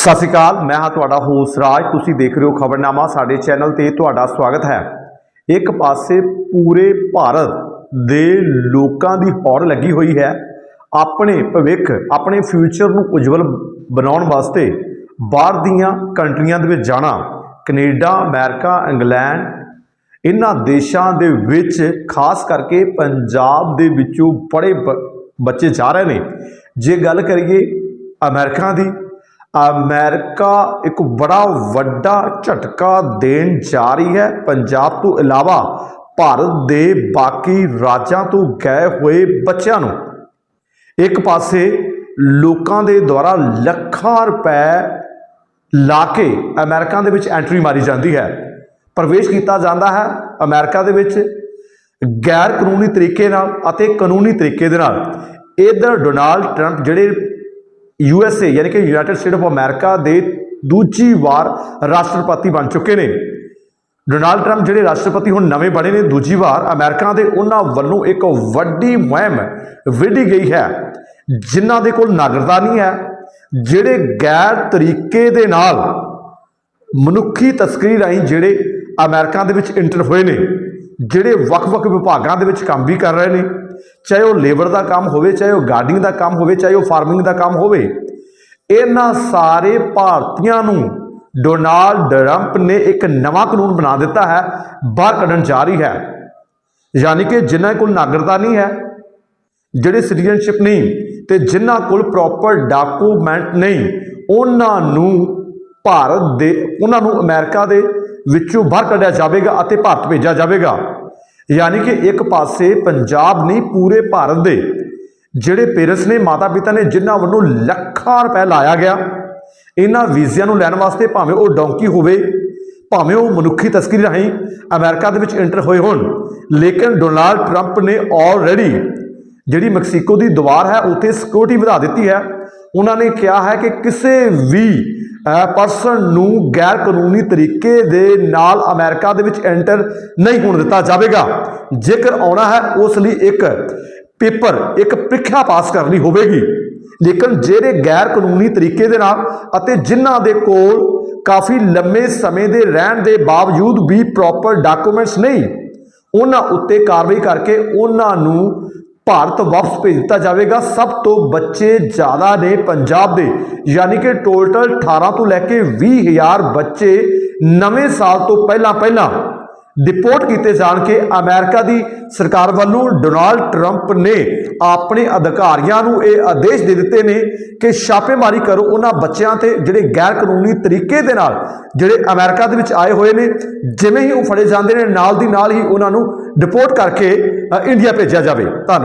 ਸਤਿ ਸ਼੍ਰੀ ਅਕਾਲ, ਮੈਂ ਹਾਂ ਤੁਹਾਡਾ ਹੋਸ ਰਾਜ। ਤੁਸੀਂ ਦੇਖ ਰਹੇ ਹੋ ਖਬਰਨਾਮਾ, ਸਾਡੇ ਚੈਨਲ ਤੇ ਤੁਹਾਡਾ ਸਵਾਗਤ ਹੈ। ਇੱਕ ਪਾਸੇ ਪੂਰੇ ਭਾਰਤ ਦੇ ਲੋਕਾਂ ਦੀ ਹੌੜ ਲੱਗੀ ਹੋਈ ਹੈ। ਆਪਣੇ ਭਵਿੱਖ, ਆਪਣੇ ਫਿਊਚਰ ਨੂੰ ਉਜਵਲ ਬਣਾਉਣ ਵਾਸਤੇ ਬਾਹਰ ਦੀਆਂ ਕੰਟਰੀਆਂ ਦੇ ਵਿੱਚ ਜਾਣਾ, ਕੈਨੇਡਾ, ਅਮਰੀਕਾ, ਇੰਗਲੈਂਡ ਇਹਨਾਂ ਦੇਸ਼ਾਂ ਦੇ ਵਿੱਚ ਖਾਸ ਕਰਕੇ ਪੰਜਾਬ ਦੇ ਵਿੱਚੋਂ ਬੜੇ ਬ- ਬੱਚੇ ਜਾ ਰਹੇ ਨੇ। ਜੇ ਗੱਲ ਕਰੀਏ ਅਮਰੀਕਾ ਦੀ ਅਮਰੀਕਾ ਇੱਕ ਬੜਾ ਵੱਡਾ ਝਟਕਾ ਦੇਣ ਜਾ ਰਹੀ ਹੈ। ਪੰਜਾਬ ਤੋਂ ਇਲਾਵਾ ਭਾਰਤ ਦੇ ਬਾਕੀ ਰਾਜਾਂ ਤੋਂ ਗਏ ਹੋਏ ਬੱਚਿਆਂ ਨੂੰ ਇੱਕ ਪਾਸੇ ਲੋਕਾਂ ਦੇ ਦੁਆਰਾ ਲੱਖਾਂ ਰੁਪਏ ਲਾ ਕੇ ਅਮਰੀਕਾ ਦੇ ਵਿੱਚ ਐਂਟਰੀ ਮਾਰੀ ਜਾਂਦੀ ਹੈ। ਪ੍ਰਵੇਸ਼ ਕੀਤਾ ਜਾਂਦਾ ਹੈ ਅਮਰੀਕਾ ਦੇ ਵਿੱਚ ਗੈਰ ਕਾਨੂੰਨੀ ਤਰੀਕੇ ਨਾਲ ਅਤੇ ਕਾਨੂੰਨੀ ਤਰੀਕੇ ਦੇ ਨਾਲ। ਇਧਰ ਡੋਨਾਲਡ ਟਰੰਪ ਜਿਹੜੇ ਯੂ ਐਸ ਏ ਯਾਨੀ ਕਿ ਯੂਨਾਈਟਿਡ ਸਟੇਟ ਆਫ ਅਮਰੀਕਾ ਦੇ ਦੂਜੀ ਵਾਰ ਰਾਸ਼ਟਰਪਤੀ ਬਣ ਚੁੱਕੇ ਨੇ। ਡੋਨਾਲਡ ਟਰੰਪ ਜਿਹੜੇ ਰਾਸ਼ਟਰਪਤੀ ਹੁਣ ਨਵੇਂ ਬਣੇ ਨੇ, ਦੂਜੀ ਵਾਰ ਅਮਰੀਕਾ ਦੇ ਉਹਨਾਂ ਵੱਲੋਂ ਇੱਕ ਵੱਡੀ ਮੁਹਿੰਮ ਵਿੱਢੀ ਗਈ ਹੈ, ਜਿਨ੍ਹਾਂ ਦੇ ਕੋਲ ਨਾਗਰਿਕਤਾ ਨਹੀਂ ਹੈ, ਜਿਹੜੇ ਗੈਰ ਤਰੀਕੇ ਦੇ ਨਾਲ ਮਨੁੱਖੀ ਤਸਕਰੀ ਰਾਹੀਂ ਜਿਹੜੇ ਅਮਰੀਕਾ ਦੇ ਵਿੱਚ ਇੰਟਰ ਹੋਏ ਨੇ, ਜਿਹੜੇ ਵੱਖ-ਵੱਖ ਵਿਭਾਗਾਂ ਦੇ ਵਿੱਚ ਕੰਮ ਵੀ ਕਰ ਰਹੇ ਨੇ। ਚਾਹੇ ਉਹ ਲੇਬਰ ਦਾ ਕੰਮ ਹੋਵੇ, ਚਾਹੇ ਉਹ ਗਾਰਡਿੰਗ ਦਾ ਕੰਮ ਹੋਵੇ, ਚਾਹੇ ਉਹ ਫਾਰਮਿੰਗ ਦਾ ਕੰਮ ਹੋਵੇ, ਇਹਨਾਂ ਸਾਰੇ ਭਾਰਤੀਆਂ ਨੂੰ ਡੋਨਾਲਡ ਟਰੰਪ ਨੇ ਇੱਕ ਨਵਾਂ ਕਾਨੂੰਨ ਬਣਾ ਦਿੱਤਾ ਹੈ, ਬਾਹਰ ਕੱਢਣ ਜਾ ਰਹੀ ਹੈ। ਯਾਨੀ ਕਿ ਜਿਨ੍ਹਾਂ ਕੋਲ ਨਾਗਰਿਕਤਾ ਨਹੀਂ ਹੈ, ਜਿਹੜੇ ਸਿਟੀਜ਼ਨਸ਼ਿਪ ਨਹੀਂ ਤੇ ਜਿਨ੍ਹਾਂ ਕੋਲ ਪ੍ਰੋਪਰ ਡਾਕੂਮੈਂਟ ਨਹੀਂ, ਉਹਨਾਂ ਨੂੰ ਭਾਰਤ ਦੇ, ਉਹਨਾਂ ਨੂੰ ਅਮਰੀਕਾ ਦੇ ਵਿੱਚੋਂ ਬਾਹਰ ਕੱਢਿਆ ਜਾਵੇਗਾ ਅਤੇ ਭਾਰਤ ਭੇਜਿਆ ਜਾਵੇਗਾ। ਯਾਨੀ ਕਿ ਇੱਕ ਪਾਸੇ ਪੰਜਾਬ ਨਹੀਂ, ਪੂਰੇ ਭਾਰਤ ਦੇ, ਜਿਹੜੇ ਪੇਰੈਂਟਸ ਨੇ ਮਾਤਾ ਪਿਤਾ ਨੇ, ਜਿਨ੍ਹਾਂ ਵੱਲੋਂ ਲੱਖਾਂ ਰੁਪਏ ਲਾਇਆ ਗਿਆ, ਇਹਨਾਂ ਵੀਜ਼ਿਆਂ ਨੂੰ ਲੈਣ ਵਾਸਤੇ ਭਾਵੇਂ ਉਹ ਡੌਂਕੀ ਹੋਵੇ, ਭਾਵੇਂ ਉਹ ਮਨੁੱਖੀ ਤਸਕਰੀ ਰਾਹੀਂ ਅਮਰੀਕਾ ਦੇ ਵਿੱਚ ਐਂਟਰ ਹੋਏ ਹੋਣ, ਲੇਕਿਨ ਡੋਨਾਲਡ ਟਰੰਪ ਨੇ ਆਲਰੇਡੀ ਜਿਹੜੀ ਮੈਕਸੀਕੋ ਦੀ ਦੀਵਾਰ ਹੈ, ਉੱਥੇ ਸਿਕਿਉਰਿਟੀ ਵਧਾ ਦਿੱਤੀ ਹੈ। ਉਹਨਾਂ ਨੇ ਕਿਹਾ ਹੈ ਕਿ ਕਿਸੇ ਵੀ ਪਰਸਨ ਨੂੰ ਗੈਰ ਕਾਨੂੰਨੀ ਤਰੀਕੇ ਦੇ ਨਾਲ ਅਮਰੀਕਾ ਦੇ ਵਿੱਚ ਐਂਟਰ ਨਹੀਂ ਹੋਣ ਦਿੱਤਾ ਜਾਵੇਗਾ। ਜੇਕਰ ਆਉਣਾ ਹੈ, ਉਸ ਲਈ ਇੱਕ ਪੇਪਰ ਇੱਕ ਪ੍ਰੀਖਿਆ ਪਾਸ ਕਰਨੀ ਹੋਵੇਗੀ। ਲੇਕਿਨ ਜਿਹੜੇ ਗੈਰ ਕਾਨੂੰਨੀ ਤਰੀਕੇ ਦੇ ਨਾਲ ਅਤੇ ਜਿਨ੍ਹਾਂ ਦੇ ਕੋਲ ਕਾਫੀ ਲੰਮੇ ਸਮੇਂ ਦੇ ਰਹਿਣ ਦੇ ਬਾਵਜੂਦ ਵੀ ਪ੍ਰੋਪਰ ਡਾਕੂਮੈਂਟਸ ਨਹੀਂ, ਉਹਨਾਂ ਉੱਤੇ ਕਾਰਵਾਈ ਕਰਕੇ ਉਹਨਾਂ ਨੂੰ ਭਾਰਤ ਵਾਪਸ ਭੇਜ ਦਿੱਤਾ ਜਾਵੇਗਾ। ਸਭ ਤੋਂ ਬੱਚੇ ਜ਼ਿਆਦਾ ਨੇ ਪੰਜਾਬ ਦੇ। ਯਾਨੀ ਕਿ ਟੋਟਲ 18 ਤੋਂ ਲੈ ਕੇ 20000 ਬੱਚੇ ਨਵੇਂ ਸਾਲ ਤੋਂ ਪਹਿਲਾਂ ਪਹਿਲਾਂ ਡਿਪੋਰਟ ਕੀਤੇ ਜਾਣ ਕੇ ਅਮਰੀਕਾ ਦੀ ਸਰਕਾਰ ਵੱਲੋਂ ਡੋਨਾਲਡ ਟਰੰਪ ਨੇ ਆਪਣੇ ਅਧਿਕਾਰੀਆਂ ਨੂੰ ਇਹ ਆਦੇਸ਼ ਦੇ ਦਿੱਤੇ ਨੇ ਕਿ ਛਾਪੇਮਾਰੀ ਕਰੋ ਉਹਨਾਂ ਬੱਚਿਆਂ ਤੇ ਜਿਹੜੇ ਗੈਰ ਕਾਨੂੰਨੀ ਤਰੀਕੇ ਦੇ ਨਾਲ ਜਿਹੜੇ ਅਮਰੀਕਾ ਦੇ ਵਿੱਚ ਆਏ ਹੋਏ ਨੇ, ਜਿਵੇਂ ਹੀ ਉਹ ਫੜੇ ਜਾਂਦੇ ਨੇ, ਨਾਲ ਦੀ ਨਾਲ ਹੀ ਉਹਨਾਂ ਨੂੰ ਡਿਪੋਰਟ ਕਰਕੇ ਇੰਡੀਆ ਭੇਜਿਆ ਜਾਵੇ। ਧੰਨਵਾਦ।